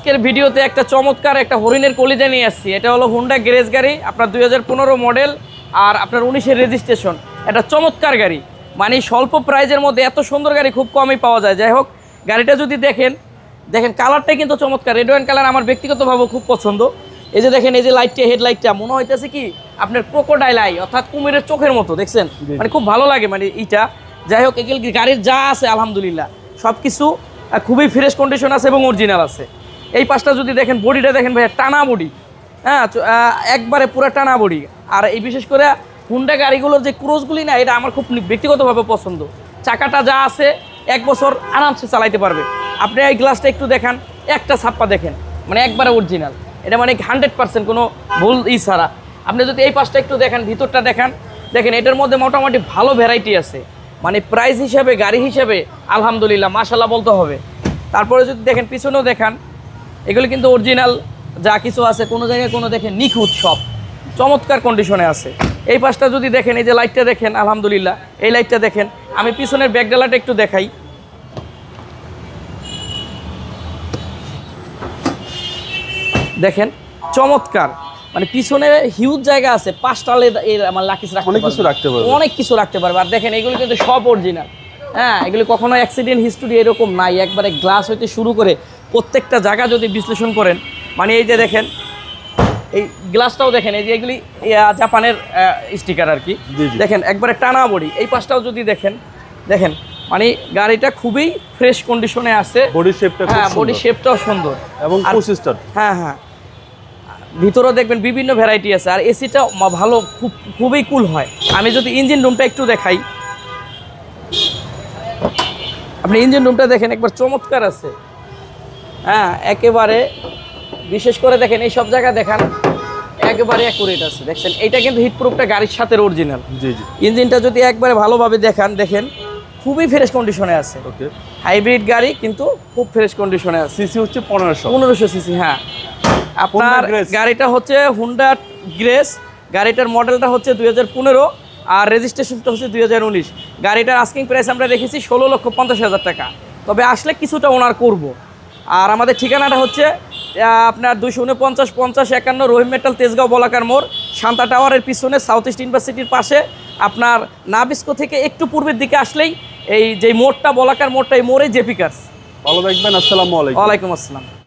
আজকের ভিডিওতে একটা চমৎকার একটা হরিণের কলিজা নিয়ে আসছি। এটা হলো হুন্ডা গ্যারেজ গাড়ি আপনার দু হাজার পনেরো মডেল আর আপনার উনিশের রেজিস্ট্রেশন এটা চমৎকার গাড়ি। মানে স্বল্প প্রাইজের মধ্যে এত সুন্দর গাড়ি খুব কমই পাওয়া যায়। যাই হোক গাড়িটা যদি দেখেন দেখেন কালারটাই কিন্তু চমৎকার। রেড ওয়াইন কালার আমার ব্যক্তিগতভাবে খুব পছন্দ। এই যে দেখেন এই যে লাইটটা হেডলাইটটা মনে হইতেছে কি আপনার ক্রোকোডাইল আই অর্থাৎ কুমিরের চোখের মতো দেখছেন? মানে খুব ভালো লাগে মানে এইটা। যাই হোক এগুলো গাড়ির যা আছে আলহামদুলিল্লাহ। সব কিছু খুবই ফ্রেশ কন্ডিশন আছে এবং অরিজিনাল আছে। এই পাশটা যদি দেখেন, বডিটা দেখেন ভাইয়া, টানা বডি। হ্যাঁ একবারে পুরো টানা বডি। আর এই বিশেষ করে হুন্ডা গাড়িগুলোর যে ক্রোজগুলি না, এটা আমার খুব ব্যক্তিগতভাবে পছন্দ। চাকাটা যা আছে, এক বছর আরামসে চালাইতে পারবে। আপনি এই গ্লাসটা একটু দেখান, একটা ছাপ্পা দেখেন। মানে একবারে অরিজিনাল এটা মানে হান্ড্রেড পার্সেন্ট কোনো ভুল ই ছাড়া। আপনি যদি এই পাশটা একটু দেখেন, ভিতরটা দেখান, দেখেন, এটার মধ্যে মোটামুটি ভালো ভ্যারাইটি আছে। মানে প্রাইস হিসাবে, গাড়ি হিসাবে, আলহামদুলিল্লাহ মাশাল্লাহ বলতে হবে। তারপরে যদি দেখেন, পিছনেও দেখান এগুলো কিন্তু অরিজিনাল যা কিছু আছে কোনো জায়গায় কোনো দেখেন নিখুঁত সব। চমৎকার কন্ডিশনে আছে। এই পাশটা যদি দেখেন এই যে লাইটটা দেখেন আলহামদুলিল্লাহ এই লাইটটা দেখেন। আমি পিছনের ব্যাকডালাটা একটু দেখাই। দেখেন চমৎকার। মানে পিছনে হিউজ জায়গা আছে পাঁচটা লে- এর আমার লাকিস রাখতে অনেক কিছু রাখতে পারবে। অনেক কিছু রাখতে পারবে। আর দেখেন এগুলো কিন্তু সব অরিজিনাল হ্যাঁ এগুলো কখনো অ্যাক্সিডেন্ট হিস্টোরি এরকম নাই। একবারে গ্লাস হইতে শুরু করে প্রত্যেকটা জায়গা যদি বিশ্লেষণ করেন মানে এই যে দেখেন এই গ্লাসটাও দেখেন এই যে এগুলি জাপানের স্টিকার আর কি। দেখেন একবারে টানা বডি। এই পাশটাও যদি দেখেন দেখেন মানে গাড়িটা খুবই ফ্রেশ কন্ডিশনে আছে। বডি শেপটা হ্যাঁ বডি শেপটাও সুন্দর। এবং হ্যাঁ হ্যাঁ। ভিতরেও দেখবেন বিভিন্ন ভ্যারাইটি আছে। আর এসিটা ভালো খুব খুবই কুল হয়। আমি যদি ইঞ্জিন রুমটা একটু দেখাই। আপনি ইঞ্জিন রুমটা দেখেন একবার চমৎকার আছে। হ্যাঁ একেবারে বিশেষ করে দেখেন এই সব জায়গা দেখান একেবারে অ্যাকুরেট আছে। দেখছেন এইটা কিন্তু হিটপ্রুফটা গাড়ির সাথে অরিজিনাল জি জি। ইঞ্জিনটা যদি একবারে ভালোভাবে দেখান দেখেন খুবই ফ্রেশ কন্ডিশনে আছে। ওকে। হাইব্রিড গাড়ি কিন্তু খুব ফ্রেশ কন্ডিশনে আছে। সিসি হচ্ছে পনেরোশো। পনেরোশো সিসি হ্যাঁ। আপনার গাড়িটা হচ্ছে হুন্ডা গ্রেস গাড়িটার মডেলটা হচ্ছে দুই হাজার পনেরো আর রেজিস্ট্রেশনটা হচ্ছে দুই হাজার উনিশ। গাড়িটার আস্কিং প্রাইস আমরা রেখেছি ষোলো লক্ষ পঞ্চাশ হাজার টাকা। তবে আসলে কিছুটা ওনার করব। আর আমাদের ঠিকানাটা হচ্ছে আপনার দুশো উনপঞ্চাশ পঞ্চাশ একান্ন রহিম মেটাল তেজগাঁও বলাকার মোড় শান্তা টাওয়ারের পিছনে সাউথ ইস্ট ইউনিভার্সিটির পাশে। আপনার নাবিস্কো থেকে একটু পূর্বের দিকে আসলেই এই যে মোড়টা বলাকার মোড়টা এই মোড়ে জেপিকার্স ভালো থাকবেন আসসালামু আলাইকুম। ওয়ালাইকুম আসসালাম।